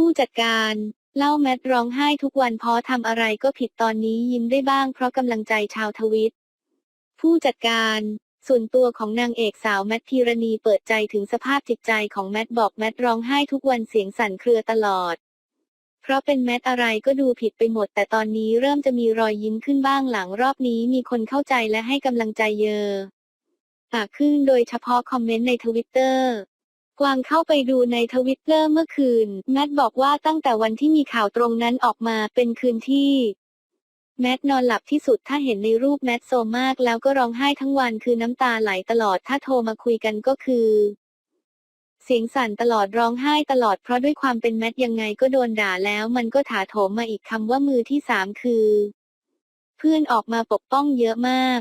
ผู้จัดการเล่าแมทร้องไห้ทุกวันเพราะทำอะไรก็ผิดตอนนี้ยิ้มได้บ้างเพราะกำลังใจชาวทวิต ผู้จัดการส่วนตัวของนางเอกสาวแมทพีรณีเปิดใจถึงสภาพจิตใจของแมทบอกแมทร้องไห้ทุกวันเสียงสั่นเครือตลอด เพราะเป็นแมทอะไรก็ดูผิดไปหมด แต่ตอนนี้เริ่มจะมีรอยยิ้มขึ้นบ้างหลังรอบนี้มีคนเข้าใจและให้กำลังใจเยอะอะขึ้นโดยเฉพาะคอมเมนต์ในทวิตเตอร์ กวางเข้าไปดูในทวิตเตอร์เมื่อคืน แมทบอกว่าตั้งแต่วันที่มีข่าวตรงนั้นออกมาเป็นคืนที่ แมทนอนหลับที่สุดถ้าเห็นในรูปแมทโซมากแล้วก็ร้องไห้ทั้งวันคือน้ำตาไหลตลอดถ้าโทรมาคุยกันก็คือ เสียงสั่นตลอดร้องไห้ตลอดเพราะด้วยความเป็นแมทยังไงก็โดนด่าแล้ว มันก็ถาโถมมาอีกคำว่ามือที่สามคือ เพื่อนออกมาปกป้องเยอะมาก